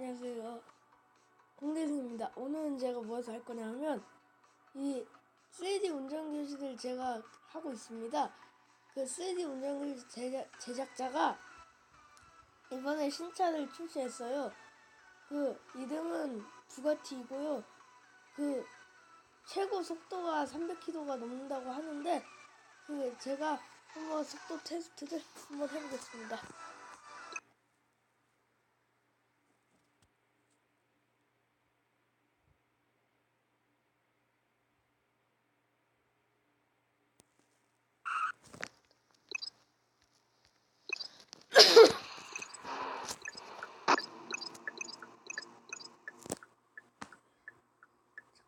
안녕하세요. 홍대승입니다. 오늘은 제가 무엇을 할 거냐면 이 3D 운전 교실을 제가 하고 있습니다. 그 3D 운전 교실 제작, 제작자가 이번에 신차를 출시했어요. 그 이름은 부가티이고요. 그 최고 속도가 300km가 넘는다고 하는데 그 제가 한번 속도 테스트를 한번 해보겠습니다.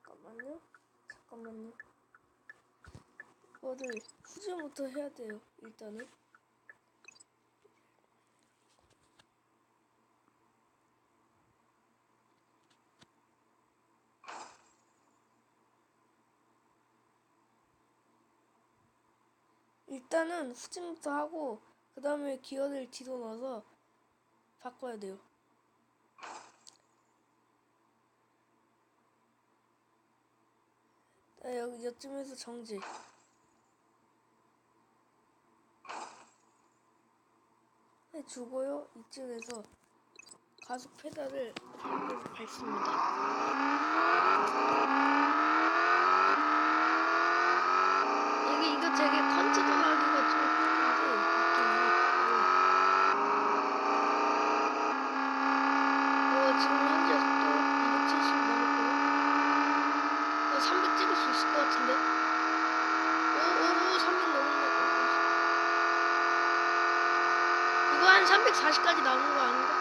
잠깐만요. 잠깐만요. 이거를 후전부터 해야 돼요. 일단은. 일단은 후진부터 하고 그 다음에 기어를 뒤로 넣어서 바꿔야 돼요. 네, 여기 여쯤에서 정지. 네, 주고요. 이쯤에서 가속 페달을 밟- 밟습니다. 이게 이거 되게 컨트롤하기가 좀 힘든데 이게 어, 지금 현재 속도 270 넘었고요. 어, 300 찍을 수 있을 것 같은데. 오오오 300 넘었네. 이거 한 340까지 나오는 거 아닌가?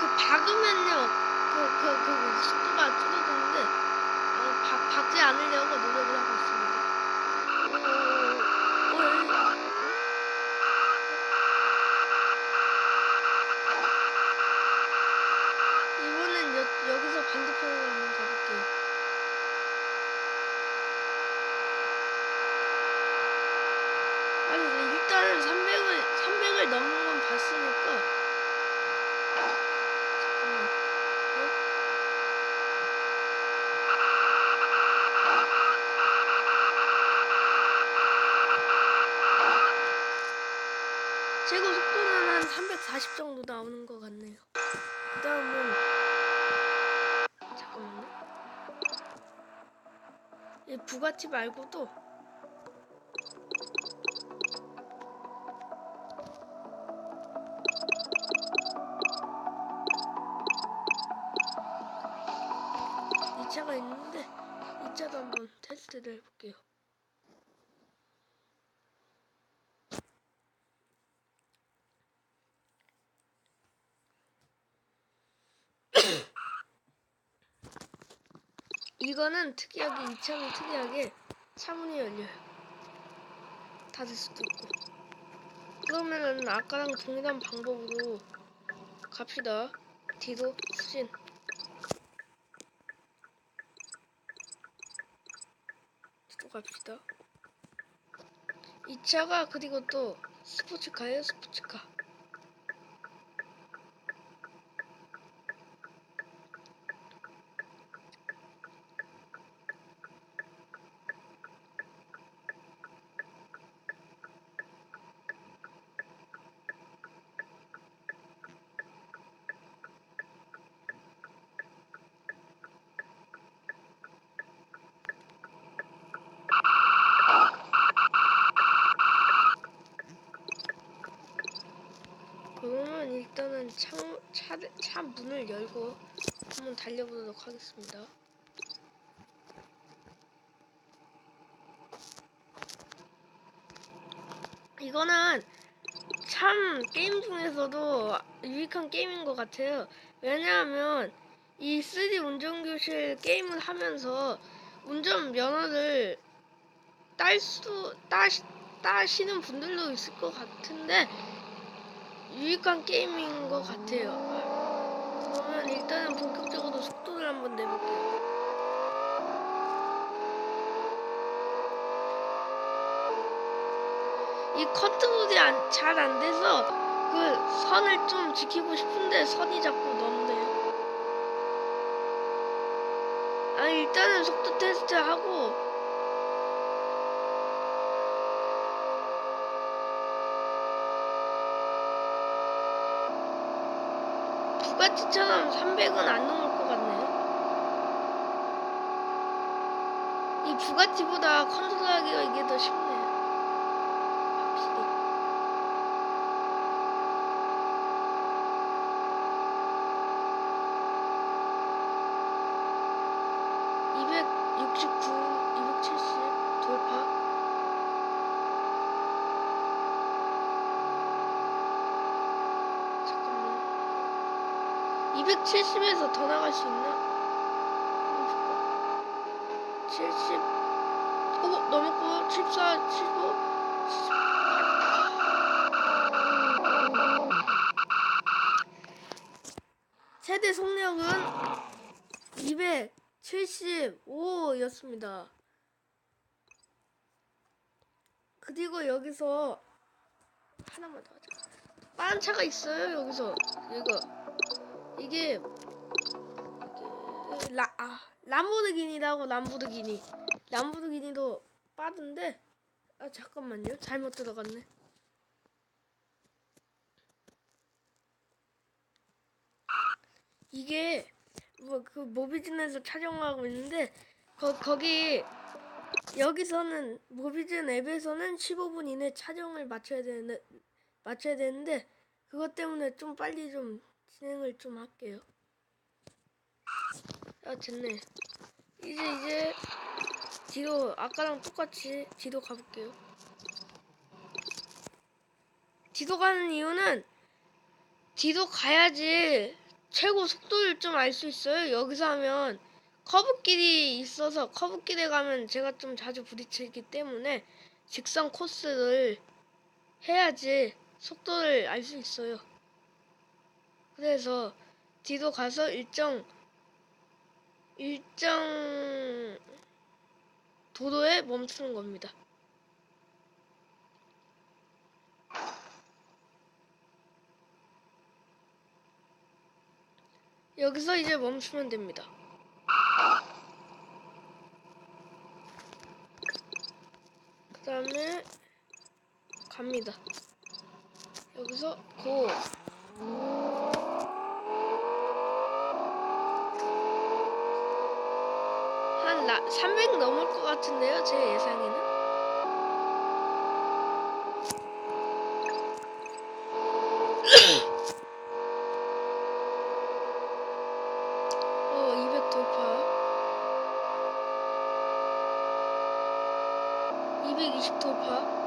그 박으면요. 그그그 속도가 줄어드는데 어, 박, 박지 않으려고 노력을 하고 있습니다. 오, 오, 오, 오, 이번엔 여, 여기서 반대편으로 한번 가볼게요. 아니 일단은 300을 300을 넘는 건 봤으니까 잠깐만. 어? 최고 속도는 한 340 정도 나오는 것 같네요. 그 다음은 잠깐만요. 이 부가티 말고도 테스트를 해볼게요. 이거는 특이하게 이 차는 특이하게 차문이 열려요. 닫을 수도 있고. 그러면은 아까랑 동일한 방법으로 갑시다. 뒤로 후진. 뒤로 갑시다. 이 차가 그리고 또 스포츠카예요, 스포츠카. 그러면 일단은 창, 차, 차 문을 열고 한번 달려보도록 하겠습니다. 이거는 참 게임 중에서도 유익한 게임인 것 같아요. 왜냐하면 이 3D 운전교실 게임을 하면서 운전 면허를 딸 수, 따시, 따시는 분들도 있을 것 같은데 유익한 게임인 것 같아요. 그러면 일단은 본격적으로 속도를 한번 내볼게요. 이 컨트롤이 잘 안 돼서 그 선을 좀 지키고 싶은데 선이 자꾸 넘네요. 아 일단은 속도 테스트 하고 부가티처럼 300은 안 넘을 것 같네요. 이 부가티보다 컨트롤하기가 이게 더 쉽네요. 확실히. (269) (270) 돌파 잠깐만 270에서 더 나갈 수 있나? 한번 볼까? 70오 넘었고 74 75 최대 속력은 275였습니다. 그리고 여기서 하나만 더 하자. 빠른 차가 있어요 여기서 이거 이게 라 아, 람보르기니라고 람보르기니 람보르기니도 빠른데 아 잠깐만요 잘못 들어갔네. 이게 뭐 그 모비즌에서 촬영하고 있는데 거, 거기 여기서는 모비즌 앱에서는 15분 이내 촬영을 마쳐야 되는데 마쳐야 되는데 그것 때문에 좀 빨리 좀 진행을 좀 할게요. 아 됐네. 이제 이제 뒤로 아까랑 똑같이 뒤로 가볼게요. 뒤로 가는 이유는 뒤로 가야지 최고 속도를 좀 알 수 있어요. 여기서 하면 커브길이 있어서 커브길에 가면 제가 좀 자주 부딪히기 때문에 직선 코스를 해야지 속도를 알 수 있어요. 그래서 뒤로 가서 일정 일정 도로에 멈추는 겁니다. 여기서 이제 멈추면 됩니다. 그 다음에 갑니다. 여기서 고. 한 라, 300 넘을 것 같은데요, 제 예상에는. 어, 200 돌파. 220 돌파.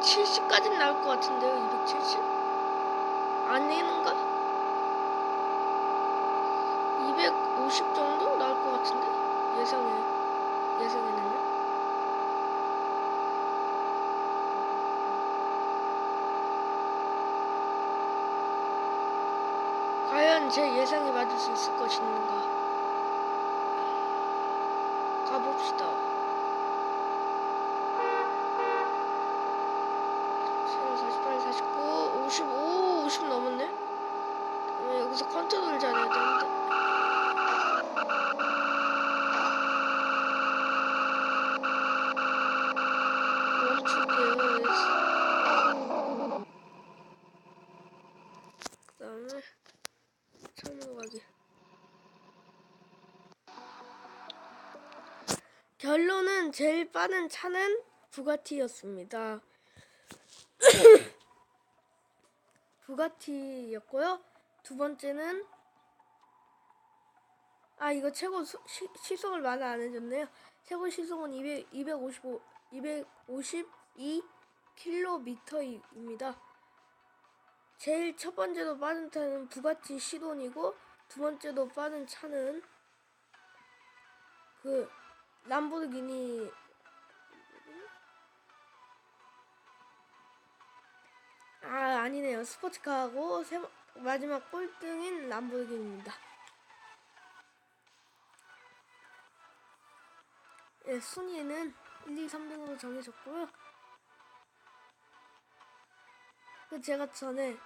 270까지 나올 것 같은데요 270? 아닌가? 250 정도 나올 것 같은데 예상에 예상에는요? 과연 제 예상이 맞을 수 있을 것인가? 가봅시다. 컨트롤 잘해야 되는데. 결론은 제일 빠른 차는 부가티였습니다. 부가티였고요. 두 번째는 아 이거 최고 수, 시, 시속을 말안 해줬네요. 최고 시속은 200, 255, 252km입니다. 제일 첫 번째로 빠른 차는 부가티 시돈이고 두 번째로 빠른 차는 그 람보르기니 아 아니네요 스포츠카하고 세, 마지막 꼴등인 람보르기니입니다. 예, 순위는 1, 2, 3등으로 정해졌고요. 그 제가 전에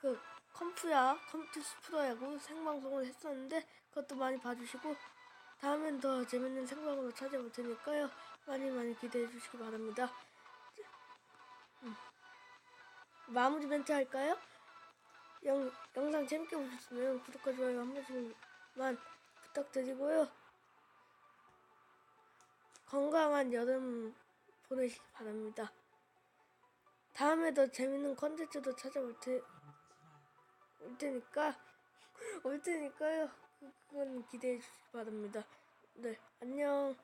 그 컴프야 컴퓨스 프로야구 생방송을 했었는데 그것도 많이 봐주시고 다음엔 더 재밌는 생방으로 찾아올 테니까요. 많이 많이 기대해 주시기 바랍니다. 음. 마무리 멘트 할까요? 영, 영상 재밌게 보셨으면 구독과 좋아요 한 번씩만 부탁드리고요. 건강한 여름 보내시기 바랍니다. 다음에 더 재밌는 컨텐츠도 찾아올 테, 올 테니까, 올 테니까요. 그- 그건 기대해 주시기 바랍니다. 네, 안녕.